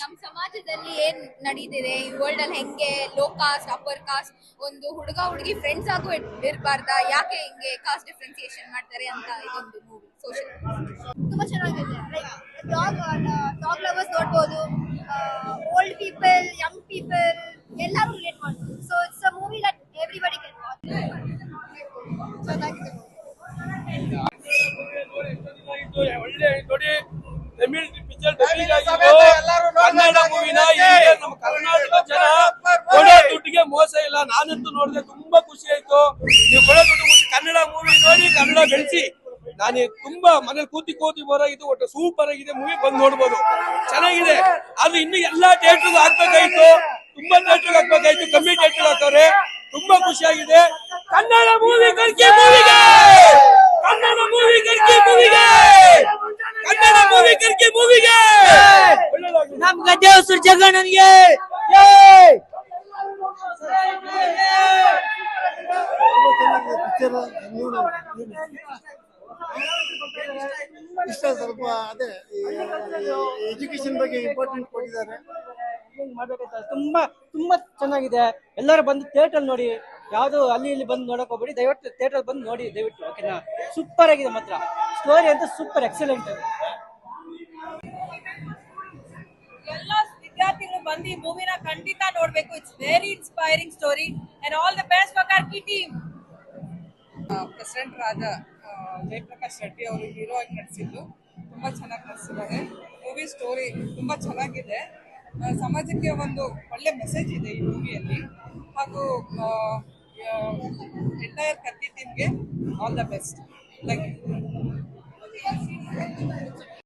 ನಮ್ ಸಮಾಜದಲ್ಲಿ ಏನ್ ನಡೀತಿದೆ? ಈ ವರ್ಲ್ಡ್ ಅಲ್ಲಿ ಹೆಂಗೆ ಲೋ ಕಾಸ್ಟ್ ಅಪ್ಪರ್ ಕಾಸ್ಟ್ ಒಂದು ಹುಡುಗ ಹುಡುಗಿ ಫ್ರೆಂಡ್ಸ್ ಆಗು ಇರಬಾರ್ದ? ಯಾಕೆ ಹಿಂಗೆ ಕಾಸ್ಟ್ ಡಿಫ್ರೆನ್ಸಿಯೇಷನ್ ಮಾಡ್ತಾರೆ ಅಂತ ಇದೊಂದು ಮೂವಿ ಸೋಷಿಯಲ್ ತುಂಬಾ ಚೆನ್ನಾಗಿದೆ. ಡಾಗ್ ಡಾಗ್ ಲವರ್ಸ್ ನೋಡ್ಬೋದು ಓಲ್ಡ್ ಪೀಪಲ್ ಯಂಗ್ ಪೀಪಲ್ ಎಲ್ಲರೂ ರಿಲೇಟ್ ಮಾಡ್ಬೋದು. So it's a movie that everybody can watch ಚೆನ್ನಾಗಿದೆ. ಒಳ್ಳೆ ನೋಡಿ. ತಮಿಳ್ ಪಿಕ್ಚರ್ ಡಬ್ಬಿಂಗ್ ಆಗಿದ್ದು ಕನ್ನಡ ಮೂವಿನ ಈಗ ನಮ್ಮ ಕರ್ನಾಟಕ ಜನ ಕೊಡೋ ದುಡ್ಡಿಗೆ ಮೋಸ ಇಲ್ಲ ನಾನಂತೂ ನೋಡಿದೆ, ತುಂಬಾ ಖುಷಿ ಆಯ್ತು. ನೀವು ಕೊಳೆ ದುಡ್ಡು ಕನ್ನಡ ಮೂವಿ ನೋಡಿ, ಕನ್ನಡ ಬೆಳೆಸಿ. ನಾನು ತುಂಬಾ ಮನೇಲಿ ಕೂತಿ ಕೂತಿ ಬರೋಗಿದ್ದು ಒಟ್ಟು ಸೂಪರ್ ಆಗಿದೆ ಮೂವಿ ಬಂದು ನೋಡ್ಬೋದು. ಚೆನ್ನಾಗಿದೆ. ಅದು ಇನ್ನು ಎಲ್ಲಾ ಥಿಯೇಟರ್ ಹಾಕ್ಬೇಕಾಯ್ತು ತುಂಬಾ ಥಿಯೇಟರ್ ಹಾಕ್ಬೇಕಾಯ್ತು ಕಮ್ಮಿ ಥಿಯೇಟರ್ ಹಾಕವ್ರೆ ತುಂಬಾ ಖುಷಿಯಾಗಿದೆ ಕನ್ನಡ ಮೂವಿ ಕರ್ಕಿ ಮೂವಿಗೆ ಕನ್ನಡ ಮೂವಿ ಕರ್ಕಿ ಮೂವಿಗೆ ಕನ್ನಡ ಮೂವಿ ಕರ್ಕಿ ಮೂವಿಗೆ ನಮ್ ಗದ್ದೆ ಹೆಸರು ಜಗಣ್ಣನಿಗೆ ಇಷ್ಟ ಸ್ವಲ್ಪ ಅದೇ ಎಜುಕೇಶನ್ ಬಗ್ಗೆ ಇಂಪಾರ್ಟೆಂಟ್ ಕೊಟ್ಟಿದ್ದಾರೆ. ಮಾಡ್ಬೇಕಾಯ್ತು ತುಂಬಾ ತುಂಬಾ ಚೆನ್ನಾಗಿದೆ. ಎಲ್ಲರೂ ಬಂದು ಥಿಯೇಟರ್ ನೋಡಿ ಯಾವುದು ಅಲ್ಲಿ ಇಲ್ಲಿ ಬಂದು ನೋಡಕ್ ಹೋಗ್ಬೇಡಿ. ದಯವಿಟ್ಟು ಥಿಯೇಟರ್ ಬಂದು ನೋಡಿ ದಯವಿಟ್ಟು ಓಕೆನಾ ಸೂಪರ್ ಆಗಿದೆ ಮಾತ್ರ. ಸ್ಟೋರಿ ಅಂತ ಸೂಪರ್ ಎಕ್ಸಲೆಂಟ್ ಎಲ್ಲ ವಿದ್ಯಾರ್ಥಿಗಳು ಬಂದು ಈ ಮೂವಿನ ಖಂಡಿತ ನೋಡ್ಬೇಕು. It's very inspiring story and all the best for Ki team president Raja ಆ, ಜಯಪ್ರಕಾಶ್ ರೆಡ್ಡಿ ಅವರು ಹೀರೋ ಆಗಿ ನಟಿಸಿದ್ದು ತುಂಬ ಚೆನ್ನಾಗಿ ನಟಿಸಿದ್ದಾರೆ ಮೂವಿ ಸ್ಟೋರಿ ತುಂಬ ಚೆನ್ನಾಗಿದೆ. ಸಮಾಜಕ್ಕೆ ಒಂದು ಒಳ್ಳೆ ಮೆಸೇಜ್ ಇದೆ ಈ ಮೂವಿಯಲ್ಲಿ ಹಾಗೂ ಎಂಟೈರ್ ಕತ್ತಿ ಟೀಮ್ಗೆ all the best thank you